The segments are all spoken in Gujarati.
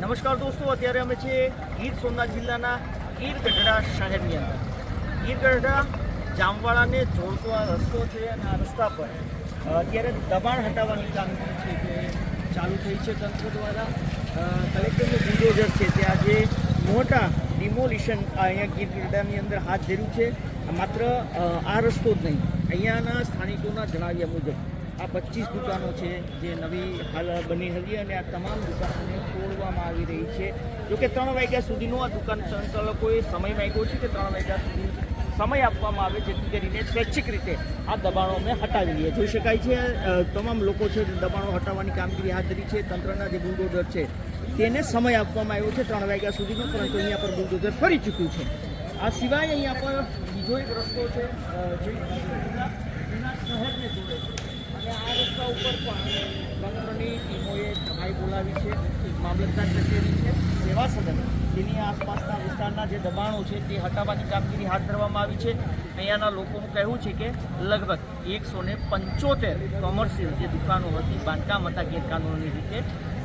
નમસ્કાર દોસ્તો, અત્યારે અમે છીએ ગીર સોમનાથ જિલ્લાના ગીર ગઢડા શહેરની અંદર. ગીર ગઢડા જામવાળાને જોડતો આ રસ્તો છે અને આ રસ્તા પર અત્યારે દબાણ હટાવવાની કામગીરી છે તે ચાલુ થઈ છે તંત્ર દ્વારા. કલેક્ટરનું બુલડોઝર છે તે આજે મોટા ડિમોલિશન અહીંયા ગીર ગઢડાની અંદર હાથ ધર્યું છે. માત્ર આ રસ્તો જ નહીં, અહીંયાના સ્થાનિકોના જણાવ્યા મુજબ. આ પચીસ દુકાનો છે જે નવી હાલ બની હતી અને આ તમામ દુકાનોને તોડવામાં આવી રહી છે. જોકે ત્રણ વાગ્યા સુધીનો આ દુકાન સંચાલકોએ સમય માંગ્યો છે કે ત્રણ વાગ્યા સુધી સમય આપવામાં આવે જેથી કરીને સ્વૈચ્છિક રીતે આ દબાણો અમે હટાવી લઈએ જોઈ શકાય છે તમામ લોકો છે દબાણો હટાવવાની કામગીરી હાથ ધરી છે. તંત્રના જે બુલડોઝર છે તેને સમય આપવામાં આવ્યો છે ત્રણ વાગ્યા સુધીનો પરંતુ અહીંયા પર બુલડોઝર ફરી ચૂક્યું છે. આ સિવાય અહીંયા પર બીજો એક રસ્તો છે શહેરને જોડે છે અને આ રસ્તા ઉપર પણ તંત્રની બોલાવી છે, મામલતદાર કચેરી છે, સેવા સદન તેની આસપાસના વિસ્તારના જે દબાણો છે તે હટાવવાની કામગીરી હાથ ધરવામાં આવી છે. અહીંયાના લોકોનું કહેવું છે કે લગભગ એકસો પંચોતેર કોમર્શિયલ જે દુકાનો હતી, બાંધકામ હતા ગેરકાનૂની રીતે,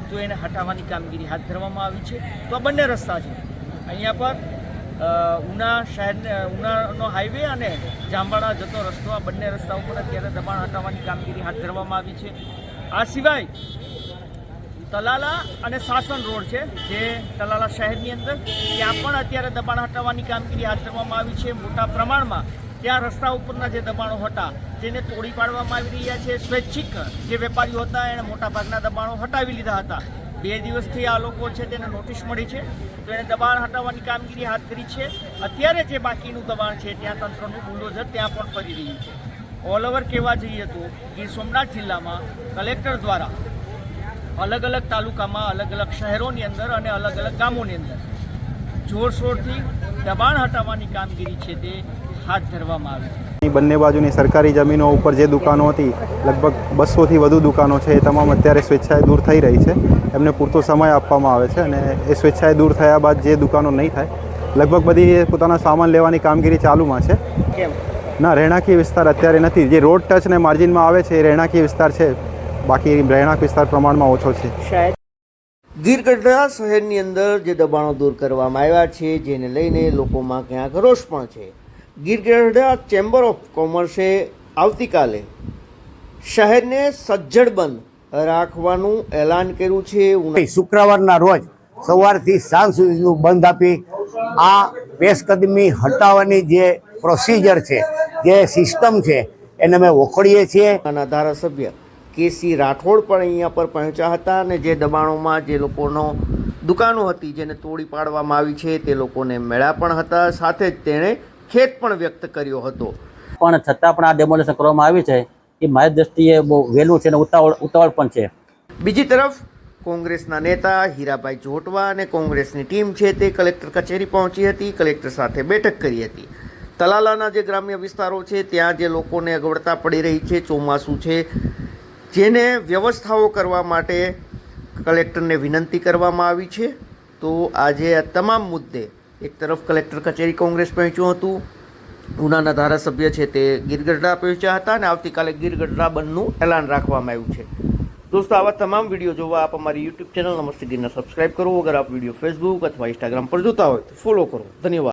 તો એને હટાવવાની કામગીરી હાથ ધરવામાં આવી છે. તો આ બંને રસ્તા છે. અહીંયા પર ઉના શહેર ઉનાનો હાઈવે અને જાંબાળા જતો રસ્તો, આ બંને રસ્તા ઉપર અત્યારે દબાણ હટાવવાની કામગીરી હાથ ધરવામાં આવી છે. આ સિવાય તલાલા અને સાસણ રોડ છે, જે તલાલા શહેરની અંદર, ત્યાં પણ અત્યારે દબાણ હટાવવાની કામગીરી હાથ ધરવામાં આવી છે. મોટા પ્રમાણમાં ત્યાં રસ્તા ઉપરના જે દબાણો હતા, તેને તોડી પાડવામાં આવી રહ્યા છે. સ્વૈચ્છિક જે વેપારીઓ હતા, એણે મોટાભાગના દબાણો હટાવી લીધા હતા. બે દિવસથી આ લોકો છે તેને નોટિસ મળી છે. તો એને દબાણ હટાવવાની કામગીરી હાથ ધરી છે. અત્યારે જે બાકીનું દબાણ છે, ત્યાં તંત્રનું બુલડોઝર ત્યાં પણ ફરી રહ્યું છે. ઓલ ઓવર કહેવા જઈએ તો ગીર સોમનાથ જિલ્લામાં કલેક્ટર દ્વારા અલગ અલગ તાલુકામાં, અલગ અલગ શહેરોની અંદર અને અલગ અલગ ગામોની અંદર જોરશોરથી દબાણ હટાવવાની કામગીરી છે તે હાથ ધરવામાં આવી છે. બંને બાજુની સરકારી જમીનો ઉપર જે દુકાનો હતી લગભગ બસોથી વધુ દુકાનો છે એ તમામ અત્યારે સ્વેચ્છાએ દૂર થઈ રહી છે. એમને પૂરતો સમય આપવામાં આવે છે અને એ સ્વેચ્છાએ દૂર થયા બાદ જે દુકાનો નહીં થાય લગભગ બધી પોતાના સામાન લેવાની કામગીરી ચાલુમાં છે. ના રહેણાંકી વિસ્તાર અત્યારે નથી. જે રોડ ટચ ને માર્જિનમાં આવે છે એ રહેણાંકી વિસ્તાર છે. બાકી રહેણાંક વિસ્તાર પ્રમાણમાં ઓછો છે. ગીરગઢડા શહેરની અંદર જે દબાણો દૂર કરવામાં આવ્યા છે જેને લઈને લોકોમાં ક્યાંક રોષ પણ છે. ગીરગઢડા ચેમ્બર ઓફ કોમર્સે આવતીકાલે શહેરને સજ્જડ બંધ રાખવાનું એલાન કર્યું છે શુક્રવારના રોજ સવારથી સાંજ સુધીનું બંધ આપી આ પેશકદમી હટાવવાની જે પ્રોસિજર છે જે સિસ્ટમ છે એને અમે વખોડીએ છીએ. અને ધારાસભ્ય કેસી રાઠોડ પણ અહીંયા પર પહોંચ્યા હતા અને જે દબાણોમાં જે લોકોનો દુકાનો હતી જેને તોડી પાડવામાં આવી છે તે લોકોને મળ્યા પણ હતા. સાથે જ તેણે ખેત પણ વ્યક્ત કર્યો હતો. પણ છતાં પણ આ ડેમોલેશન કરવામાં આવી છે એ મારી દ્રષ્ટિએ બહુ વહેલું છે અને ઉતાવળ ઉતાવળ પણ છે. બીજી તરફ કોંગ્રેસના નેતા હીરાભાઈ જોટવા અને કોંગ્રેસની ટીમ છે તે કલેક્ટર કચેરી પહોંચી હતી કલેક્ટર સાથે બેઠક કરી હતી. તલાલાના જે ગ્રામ્ય વિસ્તારો છે ત્યાં જે લોકોને અગવડતા પડી રહી છે ચોમાસું છે જેને વ્યવસ્થાઓ કરવા માટે કલેક્ટરને વિનંતી કરવામાં આવી છે. તો આજે આ તમામ મુદ્દે એક તરફ કલેક્ટર કચેરી કોંગ્રેસ પહોંચ્યું હતું. ઉનાના ધારાસભ્ય છે તે ગીરગઢડા પહોંચ્યા હતા અને આવતીકાલે ગીરગઢડા બંધનું એલાન રાખવામાં આવ્યું છે. દોસ્તો, આવા તમામ વીડિયો જોવા આપ અમારી યુટ્યુબ ચેનલ નમસ્તે ગીરને સબસ્ક્રાઇબ કરો. અગર આપ વીડિયો ફેસબુક અથવા ઇન્સ્ટાગ્રામ પર જોતા હોય તો ફોલો કરો. ધન્યવાદ.